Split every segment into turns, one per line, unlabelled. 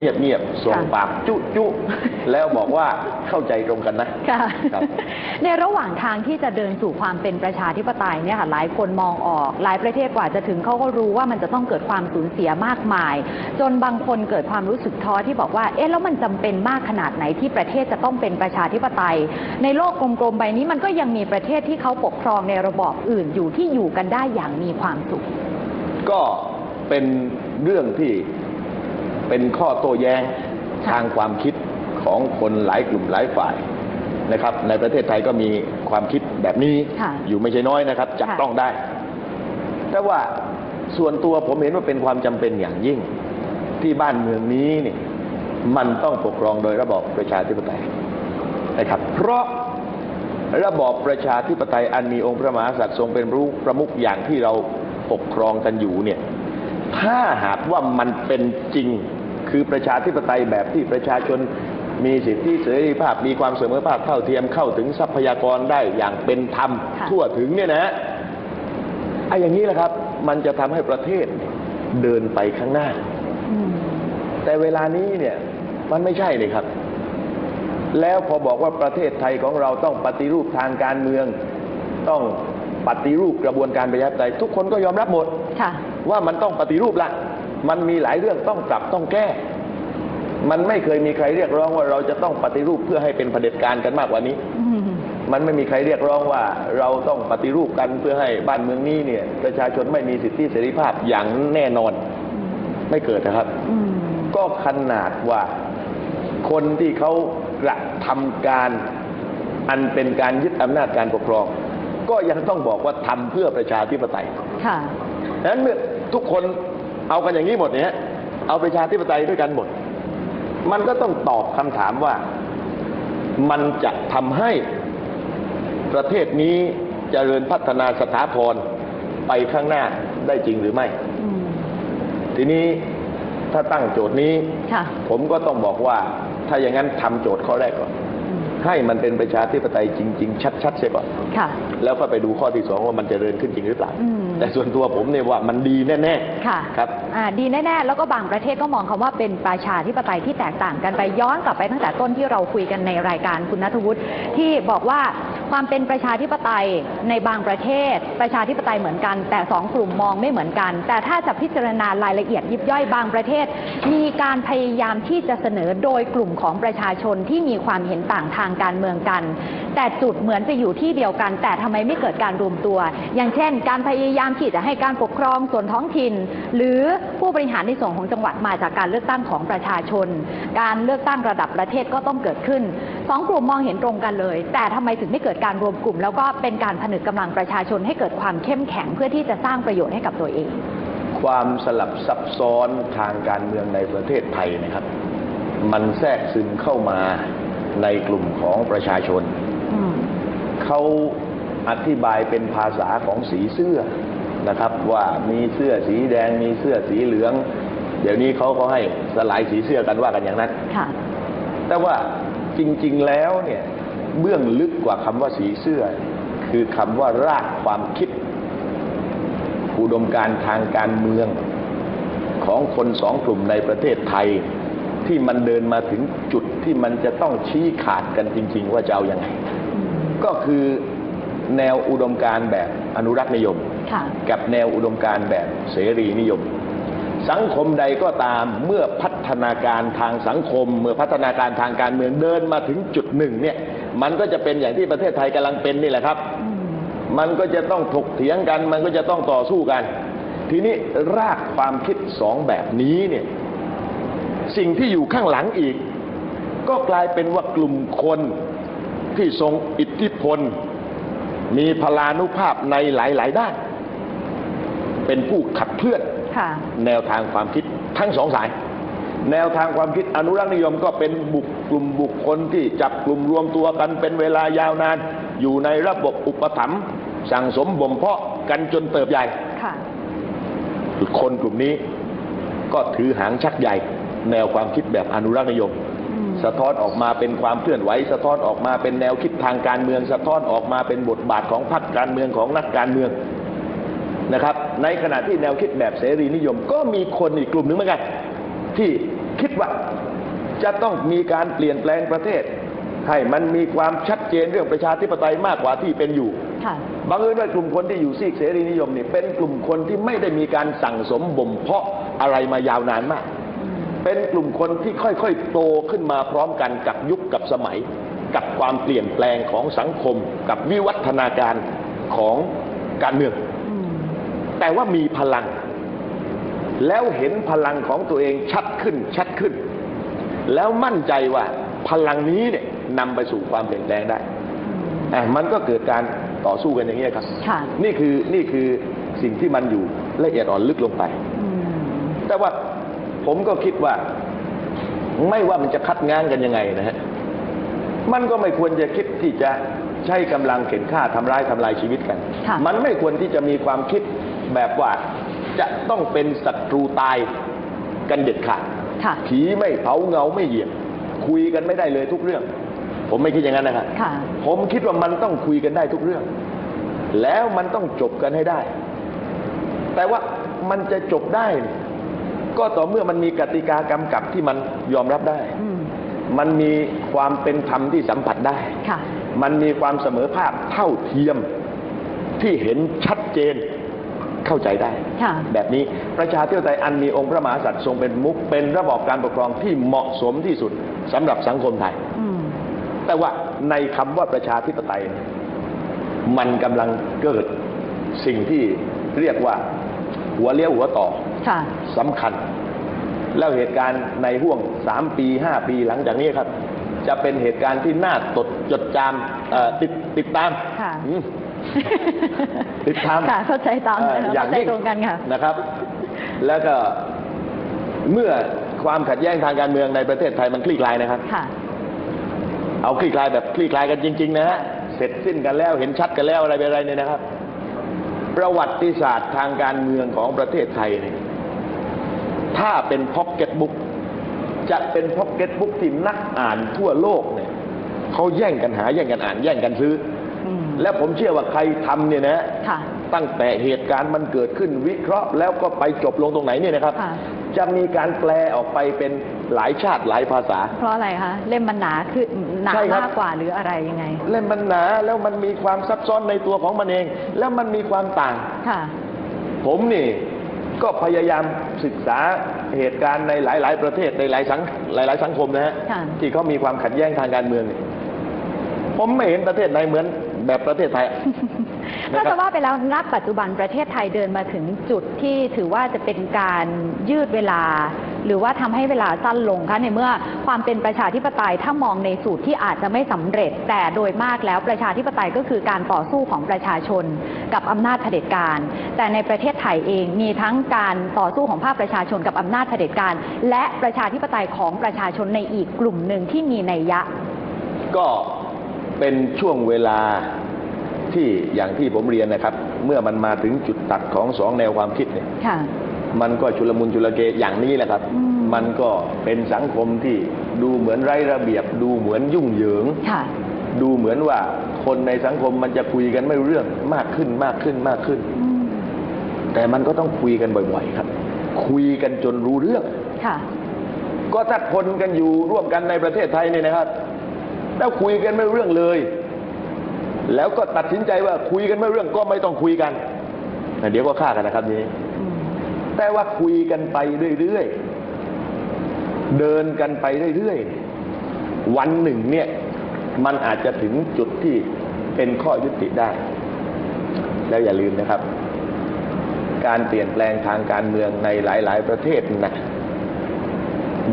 เงียบๆส่ง
ค่ะ
ปากจุจุแล้วบอกว่าเข้าใจตรงกันนะ
ค่ะ
ครับ
ในระหว่างทางที่จะเดินสู่ความเป็นประชาธิปไตยเนี่ยค่ะหลายคนมองออก หลายประเทศกว่าจะถึงเขาก็รู้ว่ามันจะต้องเกิดความสูญเสียมากมาย จนบางคนเกิดความรู้สึกท้อที่บอกว่า เอ๊ะแล้วมันจำเป็นมากขนาดไหนที่ประเทศจะต้องเป็นประชาธิปไตย ในโลกกลมๆใบนี้มันก็ยังมีประเทศที่เขาปกครองในระบอบอื่นอยู่ที่อยู่กันได้อย่างมีความสุข
ก็เป็นเรื่องที่ เป็นข้อโต้แย้ง
ค่ะ
ทางความคิดของคนหลายกลุ่มหลายฝ่ายนะครับ ในประเทศไทยก็มีความคิดแบบนี้
ค่ะ
อยู่ไม่ใช่น้อยนะครับจับ
ค่ะ
ต้องได้ แต่ว่าส่วนตัวผมเห็นว่าเป็นความจำเป็นอย่างยิ่ง ที่บ้านเมืองนี้เนี่ยมันต้องปกครองโดยระบอบประชาธิปไตยนะครับ เพราะระบอบประชาธิปไตยอันมีองค์พระมหากษัตริย์ทรงเป็นรู้ประมุขอย่างที่เราปกครองกันอยู่เนี่ย ถ้าหากว่ามันเป็นจริง คือประชาธิปไตยแบบที่ประชาชนมีสิทธิเสรีภาพ มีความเสมอภาคเท่าเทียมเข้าถึงทรัพยากรได้อย่างเป็นธรรม
ค่ะ
ทั่วถึงเนี่ยนะไอ้อย่างนี้แหละครับ มันจะทำให้ประเทศเดินไปข้างหน้า
อืม
แต่เวลานี้เนี่ยมันไม่ใช่เลยครับ แล้วพอบอกว่าประเทศไทยของเราต้องปฏิรูปทางการเมือง ต้องปฏิรูปกระบวนการประชาธิปไตยทุกคนก็ยอมรับหมด
ค่ะ
ว่ามันต้องปฏิรูปละ มันมีหลายเรื่องต้องปรับต้องแก้ มันไม่เคยมีใครเรียกร้องว่าเราจะต้องปฏิรูปเพื่อให้เป็นเผด็จการกันมากกว่านี้
อืม
มันไม่มีใครเรียกร้องว่า เราต้องปฏิรูปกันเพื่อให้บ้านเมืองนี้เนี่ย ประชาชนไม่มีสิทธิเสรีภาพอย่างแน่นอน ไม่เกิดนะครับ
อืม
ก็ขนาดว่าคนที่เขากระทำการอันเป็นการยึดอำนาจการปกครอง ก็ยังต้องบอกว่าทำเพื่อประชาธิปไตย
ค่ะ
ดังนั้นเมื่อทุกคน เอากันอย่างนี้หมดเนี่ยเอาประชาธิปไตยด้วยกันหมด มันก็ต้องตอบคำถามว่ามันจะทำให้ประเทศนี้เจริญพัฒนาสถาพรไปข้างหน้าได้จริงหรือไม่
อืม
ทีนี้ถ้าตั้งโจทย์นี้
ค่ะ
ผมก็ต้องบอกว่าถ้าอย่างนั้นทำโจทย์ข้อแรกก่อน
อืม
ให้มันเป็นประชาธิปไตยจริง ๆ ชัดๆเสียก่อน
ค่ะ
แล้วก็ไปดูข้อที่สองว่ามันจเจริญขึ้นจริงหรือเปล่า
อืม
แต่ส่วนตัวผมเนี่ยว่ามันดีแน่ๆ
ค่ะ
ครับ
อ่าดีแน่ๆ แล้วก็บางประเทศก็มองคำว่าเป็นประชาธิปไตยที่แตกต่างกันไปย้อนกลับไปตั้งแต่ต้นที่เราคุยกันในรายการคุณนัทวุฒิที่บอกว่า ความเป็นประชาธิปไตยในบางประเทศ ประชาธิปไตยเหมือนกัน แต่สองกลุ่มมองไม่เหมือนกัน แต่ถ้าจะพิจารณารายละเอียดยิบย่อยบางประเทศ มีการพยายามที่จะเสนอโดยกลุ่มของประชาชนที่มีความเห็นต่างทางการเมืองกัน แต่จุดเหมือนจะอยู่ที่เดียวกัน แต่ทำไมไม่เกิดการรวมตัว อย่างเช่น การพยายามที่จะให้การปกครองส่วนท้องถิ่น หรือผู้บริหารในส่วนของจังหวัดมาจากการเลือกตั้งของประชาชน การเลือกตั้งระดับประเทศก็ต้องเกิดขึ้นสองกลุ่มมองเห็นตรงกันเลย แต่ทำไมถึงไม่เกิดการรวมกลุ่ม แล้วก็เป็นการผนึกกำลังประชาชนให้เกิดความเข้มแข็งเพื่อที่จะสร้างประโยชน์ให้กับตัวเอง
ความสลับซับซ้อนทางการเมืองในประเทศไทยนะครับ มันแทรกซึมเข้ามาในกลุ่มของประชาชน เขาอธิบายเป็นภาษาของสีเสื้อนะครับ ว่ามีเสื้อสีแดงมีเสื้อสีเหลือง เดี๋ยวนี้เขาก็ให้สลายสีเสื้อกันว่ากันอย่างนั้น
ค่ะ
แต่ว่าจริงๆแล้วเนี่ยเบื้องลึกกว่าคำว่าสีเสื้อ คือคำว่ารากความคิด อุดมการณ์ทางการเมืองของคนสองกลุ่มในประเทศไทย ที่มันเดินมาถึงจุดที่มันจะต้องชี้ขาดกันจริง ๆ ว่าจะเอาอยัางไง ก็คือแนวอุดมการณ์แบบอนุรักษ์นิยม
ค่ะ
กับแนวอุดมการณ์แบบเสรีนิยม สังคมใดก็ตามเมื่อพัฒนาการทางสังคม เมื่อพัฒนาการทางการเมืองเดินมาถึงจุดหนึ่งเนี่ยมันก็จะเป็นอย่างที่ประเทศไทยกำลังเป็นนี่แหละครับ
อืม
มันก็จะต้องถกเถียงกัน มันก็จะต้องต่อสู้กัน ทีนี้รากความคิดสองแบบนี้เนี่ยสิ่งที่อยู่ข้างหลังอีก ก็กลายเป็นว่ากลุ่มคน ที่ทรงอิทธิพล มีพลานุภาพในหลาย ๆ ด้าน เป็นผู้ขับเคลื่อน
ค่ะ
แนวทางความคิดทั้งสองสาย แนวทางความคิดอนุรักษ์นิยมก็เป็นบุคกลุ่มบุคคลที่จับกลุ่มรวมตัวกันเป็นเวลายาวนาน อยู่ในระบบอุปถัมภ์สั่งสมบ่มเพาะกันจนเติบใหญ่
ค่ะ
คนกลุ่มนี้ก็ถือหางชักใหญ่ แนวความคิดแบบอนุรักษ์นิยม
อืม
สะท้อนออกมาเป็นความเคลื่อนไหว สะท้อนออกมาเป็นแนวคิดทางการเมือง สะท้อนออกมาเป็นบทบาทของพรรคการเมืองของนักการเมืองนะครับ ในขณะที่แนวคิดแบบเสรีนิยม ก็มีคนอีกกลุ่มหนึ่งเหมือนกันที่คิดว่าจะต้องมีการเปลี่ยนแปลงประเทศ ให้มันมีความชัดเจนเรื่องประชาธิปไตยมากกว่าที่เป็นอยู่
ค่ะ
บังเอิญว่ากลุ่มคนที่อยู่ซีกเสรีนิยมนี่เป็นกลุ่มคนที่ไม่ได้มีการสั่งสมบ่มเพาะอะไรมายาวนานมาก เป็นกลุ่มคนที่ค่อยๆโตขึ้นมาพร้อมกันกับยุคกับสมัย กับความเปลี่ยนแปลงของสังคม กับวิวัฒนาการของการเมือง
อืม
แต่ว่ามีพลัง แล้วเห็นพลังของตัวเองชัดขึ้นชัดขึ้น แล้วมั่นใจว่าพลังนี้เนี่ยนำไปสู่ความเปลี่ยนแปลงได้อะมันก็เกิดการต่อสู้กันอย่างนี้ยครับ
ค่ะ
นี่คือนี่คือสิ่งที่มันอยู่ละเอียดอ่อนลึกลงไป
อืม
แต่ว่า ผมก็คิดว่า ไม่ว่ามันจะคัดง้างกันยังไงนะฮะมันก็ไม่ควรจะคิดที่จะใช้กำลังเข็นฆ่าทำร้ายทำลายชีวิตกัน
ค่ะ
มันไม่ควรที่จะมีความคิดแบบว่าจะต้องเป็นศัตรูตายกันเด็ดขาด
ค่ะ
ผีไม่เผาเงาไม่เหยียบคุยกันไม่ได้เลยทุกเรื่อง ผมไม่คิดอย่างนั้นนะครับ
ค่ะ
ผมคิดว่ามันต้องคุยกันได้ทุกเรื่อง แล้วมันต้องจบกันให้ได้ แต่ว่ามันจะจบได้เนี่ย ก็ต่อเมื่อมันมีกติกากำกับที่มันยอมรับได้
อืม
มันมีความเป็นธรรมที่สัมผัสได้
ค่ะ
มันมีความเสมอภาคเท่าเทียมที่เห็นชัดเจนเข้าใจได้
ค่ะ
แบบนี้ประชาธิปไตยอันมีองค์พระมหากษัตริย์ทรงเป็นมุกเป็นระบอบการปกครองที่เหมาะสมที่สุดสำหรับสังคมไทย
อืม
แต่ว่าในคำว่าประชาธิปไตยเนี่ยมันกำลังเกิดสิ่งที่เรียกว่าหัวเลี้ยวหัวต่อ
ค่ะ
สำคัญ แล้วเหตุการณ์ในห่วงสามปีห้าปีหลังจากนี้ครับ จะเป็นเหตุการณ์ที่น่าตดจดจำเอ่อติดติดตาม
ค่ะ
อืมติดตาม
ค่ะเข้าใจตาม
เอ่อ
นะคะ
อย่าง
เข้าใจ
ยิ่ง
ตรงกันค่ะ
นะครับ แล้วก็เมื่อความขัดแย้งทางการเมืองในประเทศไทยมันคลี่คลายนะครับ
ค่ะ
เอาคลี่คลายแบบคลี่คลายกันจริง ๆ นะฮะเสร็จสิ้นกันแล้วเห็นชัดกันแล้วอะไรเป็นอะไรเนี่ยนะครับ ประวัติศาสตร์ทางการเมืองของประเทศไทยเนี่ย ถ้าเป็นพ็อกเก็ตบุ๊กจะเป็นพ็อกเก็ตบุ๊กที่นักอ่านทั่วโลกเนี่ยเขาแย่งกันหาแย่งกันอ่านแย่งกันซื้อ
อืม
และผมเชื่อว่าใครทำเนี่ยนะ
ค่ะ
ตั้งแต่เหตุการณ์มันเกิดขึ้นวิเคราะห์ แล้วก็ไปจบลงตรงไหนเนี่ยนะครับ
ค่ะ
จะมีการแปลออกไปเป็นหลายชาติหลายภาษา
เพราะอะไรคะเล่มมันหนาคือหนา
ใช่ครับ
มากกว่าหรืออะไรยังไง
เล่มมันหนาแล้วมันมีความซับซ้อนในตัวของมันเอง แล้วมันมีความต่าง
ค่ะ
ผมนี่ ก็พยายามศึกษาเหตุการณ์ในหลาย ๆ ประเทศในหลายสังหลาย ๆ สังคมนะฮะ
ค่ะ
ที่เขามีความขัดแย้งทางการเมืองเนี่ยผมไม่เห็นประเทศไหนเหมือนแบบประเทศไทย
ถ้าจะว่าไปแล้วณปัจจุบันประเทศไทยเดินมาถึงจุดที่ถือว่าจะเป็นการยืดเวลา หรือว่าทำให้เวลาสั้นลงคะในเมื่อความเป็นประชาธิปไตยถ้ามองในสูตรที่อาจจะไม่สำเร็จ แต่โดยมากแล้วประชาธิปไตยก็คือการต่อสู้ของประชาชน กับอำนาจเผด็จการ แต่ในประเทศไทยเองมีทั้งการต่อสู้ของภาคประชาชนกับอำนาจเผด็จการ และประชาธิปไตยของประชาชนในอีกกลุ่มหนึ่งที่มีนัยยะ
ก็เป็นช่วงเวลาที่อย่างที่ผมเรียนนะครับ เมื่อมันมาถึงจุดตัดของสองแนวความคิดเนี่ย
ค่ะ
มันก็ชุลมุนชุลเกอย่างนี้แหละครับ
อืม
มันก็เป็นสังคมที่ดูเหมือนไร้ระเบียบ ดูเหมือนยุ่งเหยิง
ค่ะ
ดูเหมือนว่าคนในสังคมมันจะคุยกันไม่รู้เรื่องมากขึ้นมากขึ้นมากขึ้น
อืม
แต่มันก็ต้องคุยกันบ่อยๆครับ คุยกันจนรู้เรื่อง
ค่ะ
ก็ถ้าคนกันอยู่ร่วมกันในประเทศไทยเนี่ยนะครับ แล้วคุยกันไม่รู้เรื่องเลย แล้วก็ตัดสินใจว่าคุยกันไม่รู้เรื่องก็ไม่ต้องคุยกันแต่เดี๋ยวก็ฆ่ากันนะครับนี้ แต่ว่าคุยกันไปเรื่อยๆ เดินกันไปเรื่อยๆ วันหนึ่งเนี่ยมันอาจจะถึงจุดที่เป็นข้อยุติได้ แล้วอย่าลืมนะครับ การเปลี่ยนแปลงทางการเมืองในหลาย ๆ ประเทศนะ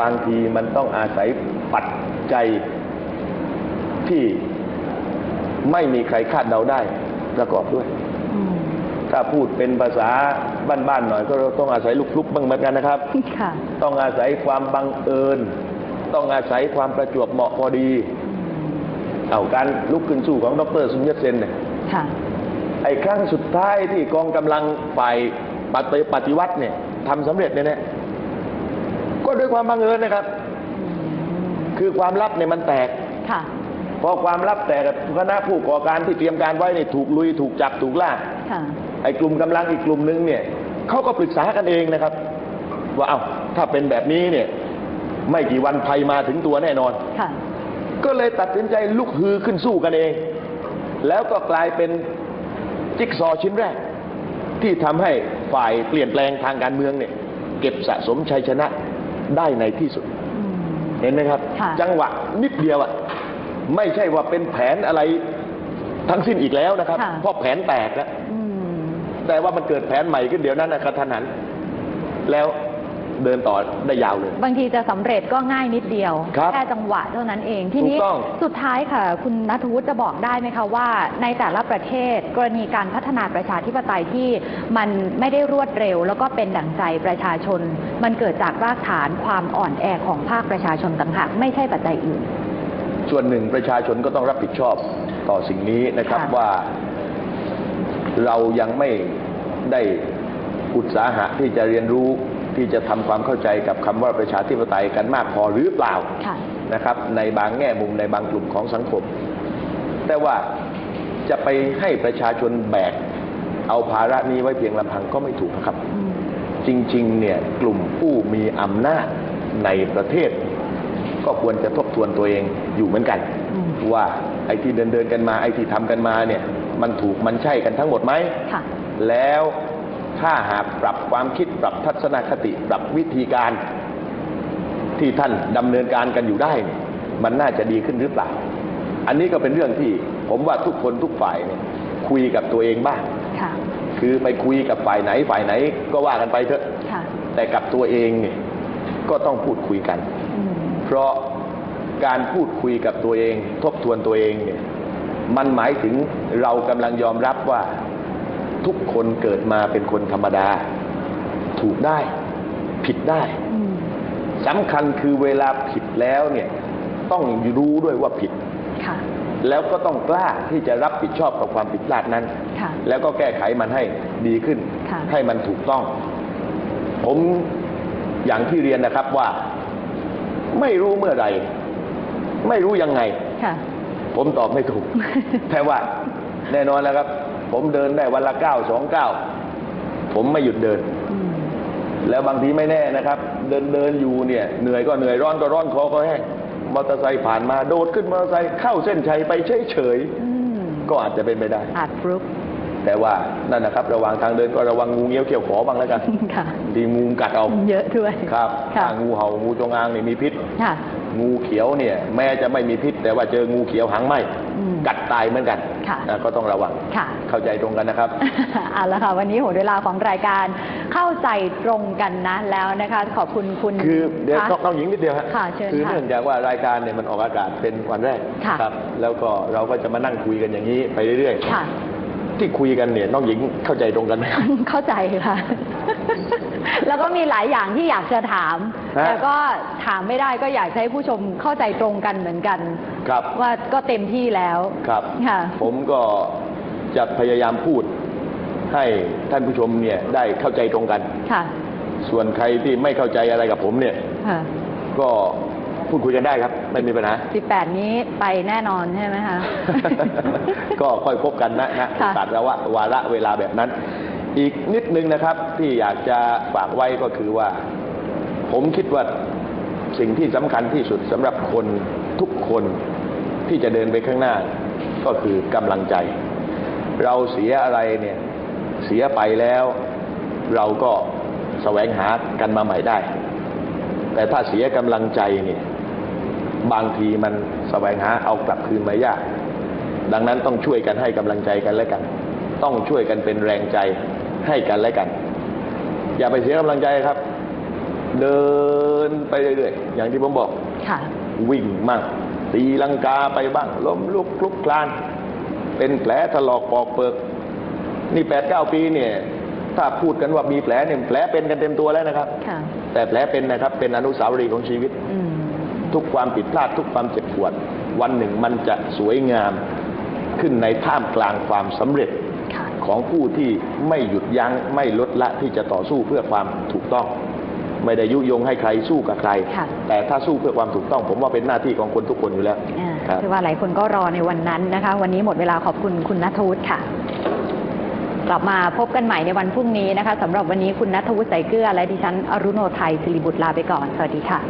บางทีมันต้องอาศัยปัจจัยที่ไม่มีใครคาดเดาได้ประกอบด้วย ถ้าพูดเป็นภาษาบ้านๆหน่อยก็ต้องอาศัยลุกๆบ้างเหมือนกันนะครับ
ค่ะ
ต้องอาศัยความบังเอิญ ต้องอาศัยความประจวบเหมาะพอดี เอาการลุกขึ้นสู้ของดรสุญญเซนเนี่ย
ค่ะ
ไอ้ครั้งสุดท้ายที่กองกำลังฝ่ายปฏิปฏิวัติเนี่ยทำสำเร็จเนี่ยนะก็ด้วยความบังเอิญนะครับ คือความลับเนี่ยมันแตก
ค่ะ
พอความลับแตกคณะผู้ก่อการที่เตรียมการไว้เนี่ยถูกลุยถูกจับถูกล่า
ค่ะ
ไอ้กลุ่มกำลังอีกกลุ่มหนึ่งเนี่ยเขาก็ปรึกษากันเองนะครับ ว่าเอา้าถ้าเป็นแบบนี้เนี่ย ไม่กี่วันภัยมาถึงตัวแน่นอน
ค่ะ
ก็เลยตัดสินใจลุกฮือขึ้นสู้กันเอง แล้วก็กลายเป็นจิ๊กซอว์ชิ้นแรก ที่ทำให้ฝ่ายเปลี่ยนแปลงทางการเมืองเนี่ย เก็บสะสมชัยชนะได้ในที่สุด
อืม
เห็นไหมครับ
ค่ะ
จังหวะนิดเดียวอะไม่ใช่ว่าเป็นแผนอะไรทั้งสิ้นอีกแล้วนะครับ
ค่ะ
เพราะแผนแตกแล้ว
อืม
แต่ว่ามันเกิดแผนใหม่ขึ้นเดี๋ยวนั้นนะครับท่านนั้นแล้วเดินต่อได้ยาวเลย
บางทีจะสำเร็จก็ง่ายนิดเดียว
ครับ
แค่จังหวะเท่านั้นเองทีนี้
ถูกต้อง
สุดท้ายค่ะ คุณนัทวุฒิจะบอกได้ไหมคะว่า ในแต่ละประเทศกรณีการพัฒนาประชาธิปไตยที่มันไม่ได้รวดเร็ว แล้วก็เป็นดั่งใจประชาชน มันเกิดจากรากฐานความอ่อนแอของภาคประชาชนต่างหากไม่ใช่ปัจจัยอื่น
ส่วนหนึ่งประชาชนก็ต้องรับผิดชอบต่อสิ่งนี้นะครับ
ค่ะ
ว่า เรายังไม่ได้อุตสาหะที่จะเรียนรู้ที่จะทำความเข้าใจกับคำว่าประชาธิปไตยกันมากพอหรือเปล่า
ค่ะ
นะครับ ในบางแง่มุมในบางกลุ่มของสังคม แต่ว่าจะไปให้ประชาชนแบกเอาภาระนี้ไว้เพียงลำพังก็ไม่ถูกนะครับ
อืม
จริงๆเนี่ยกลุ่มผู้มีอำนาจในประเทศ ก็ควรจะทบทวนตัวเองอยู่เหมือนกัน
อืม
ว่าไอ้ที่เดินเดินๆกันมาไอ้ที่ทำกันมาเนี่ย มันถูกมันใช่กันทั้งหมดไหม
ค่ะ
แล้วถ้าหากปรับความคิดปรับทัศนคติปรับวิธีการที่ท่านดำเนินการกันอยู่ได้เนี่ยมันน่าจะดีขึ้นหรือเปล่า อันนี้ก็เป็นเรื่องที่ผมว่าทุกคนทุกฝ่ายเนี่ยคุยกับตัวเองบ้าง
ค่ะ
คือไปคุยกับฝ่ายไหนฝ่ายไหนก็ว่ากันไปเถอะ
ค่ะ
แต่กับตัวเองเนี่ยก็ต้องพูดคุยกัน
อืม
เพราะการพูดคุยกับตัวเอง ทบทวนตัวเองเนี่ย มันหมายถึงเรากำลังยอมรับว่าทุกคนเกิดมาเป็นคนธรรมดา ถูกได้ ผิดได้
อืม
สำคัญคือเวลาผิดแล้วเนี่ย ต้องรู้ด้วยว่าผิด
ค่ะ
แล้วก็ต้องกล้าที่จะรับผิดชอบกับความผิดพลาดนั้น
ค่ะ
แล้วก็แก้ไขมันให้ดีขึ้น
ค่ะ
ให้มันถูกต้อง ผมอย่างที่เรียนนะครับว่า ไม่รู้เมื่อไหร่ ไม่รู้ยังไง
ค่ะ
ผมตอบไม่ถูก แต่ว่าแน่นอนแล้วครับ ผมเดินได้วันละเก้าสองเก้าผมไม่หยุดเดิน
อืม
แล้วบางทีไม่แน่นะครับ เดินเดินอยู่เนี่ย เหนื่อยก็เหนื่อยร้อนก็ร้อนคอก็แห้งมอเตอร์ไซค์ผ่านมาโดดขึ้นมอเตอร์ไซค์เข้าเส้นชัยไปเฉยเฉยๆ
อืม
ก็อาจจะเป็นไปได้
อาจฟลุก
แต่ว่านั่นนะครับ ระหว่างทางเดินก็ระวังงูเงี้ยวเขี้ยวขอบ้างแล้วกัน
ค่ะ
ดีงูกัดเอา
เยอะด้วย
ครับ
ค่ะ
ถ้างูเห่างูจงอางเนี่ยมีพิษ
ค่ะ
งูเขียวเนี่ย แม้จะไม่มีพิษ แต่ว่าเจองูเขียวหางไหม
อืม
กัดตายเหมือนกัน
ค่ะ
นะก็ต้องระวัง
ค่ะ
เข้าใจตรงกันนะครับ
เอาละค่ะวันนี้หมดเวลาของรายการเข้าใจตรงกันนะแล้วนะคะ ขอบคุณคุณ
คือเดี๋ยว
คะ
ต้องต้องหญิงนิดเดียวฮะ
ค่ะเชิญ
คือ
ค่ะ
เนื่องจากว่ารายการเนี่ยมันออกอากาศเป็นวันแรก
ค่ะ
ครับ แล้วก็เราก็จะมานั่งคุยกันอย่างนี้ไปเรื่อย
ค่ะ
ๆ ที่คุยกันเนี่ยน้องหญิงเข้าใจตรงกันไหม
เข้าใจค่ะ แล้วก็มีหลายอย่างที่อยากจะถาม
ฮะ
แต่ก็ถามไม่ได้ก็อยากจะให้ผู้ชมเข้าใจตรงกันเหมือนกัน
ครับ
ว่าก็เต็มที่แล้ว
ครับ
ค่ะ
ผมก็จะพยายามพูดให้ท่านผู้ชมเนี่ยได้เข้าใจตรงกัน
ค่ะ
ส่วนใครที่ไม่เข้าใจอะไรกับผมเนี่ย
ค่ะ
ก็ พูดคุยกันได้ครับ ไม่มีปัญหา
18 นี้ไปแน่นอนใช่ไหมคะ
ก็ค่อยพบกันนะนะ
ค่ะ
ตัดระวะวาระเวลาแบบนั้น อีกนิดนึงนะครับ ที่อยากจะฝากไว้ก็คือว่า ผมคิดว่าสิ่งที่สำคัญที่สุดสำหรับคนทุกคนที่จะเดินไปข้างหน้า ก็คือกำลังใจ เราเสียอะไรเนี่ย เสียไปแล้ว เราก็แสวงหากันมาใหม่ได้ แต่ถ้าเสียกำลังใจเนี่ย บางทีมันแสวงหาเอากลับคืนมายาก ดังนั้นต้องช่วยกันให้กำลังใจกันและกัน ต้องช่วยกันเป็นแรงใจให้กันและกัน อย่าไปเสียกำลังใจครับ เดินไปเรื่อยๆ อย่างที่ผมบอก
ค่ะ
วิ่งมั่งตีลังกาไปบ้าง ล้มลุกคลุกคลาน เป็นแผลถลอกปอกเปิก นี่แปดเก้าปีเนี่ย ถ้าพูดกันว่ามีแผลเนี่ยแผลเป็นกันเต็มตัวแล้วนะครับ
ค่ะ
แต่แผลเป็นนะครับ เป็นอนุสาวรีย์ของชีวิต
อืม
ทุกความผิดพลาดทุกความเจ็บปวด วันหนึ่งมันจะสวยงามขึ้นในท่ามกลางความสำเร็จ
ค่ะ
ของผู้ที่ไม่หยุดยัง้งไม่ลดละที่จะต่อสู้เพื่อความถูกต้อง ไม่ได้ยุยงให้ใครสู้กับใคร
ค่ะ
แต่ถ้าสู้เพื่อความถูกต้อง ผมว่าเป็นหน้าที่ของคนทุกคนอยู่แล้ว
อ่า
ครับ
คือว่าหลายคนก็รอในวันนั้นนะคะ วันนี้หมดเวลาขอบคุณคุณนัทวุฒิค่ะกลับมาพบกันใหม่ในวันพรุ่งนี้นะคะสำหรับวันนี้คุณนัทวุฒิใส่เกลือและดิฉันอรุโนไทยสิริบุตรลาไปก่อน สวัสดีค่ะ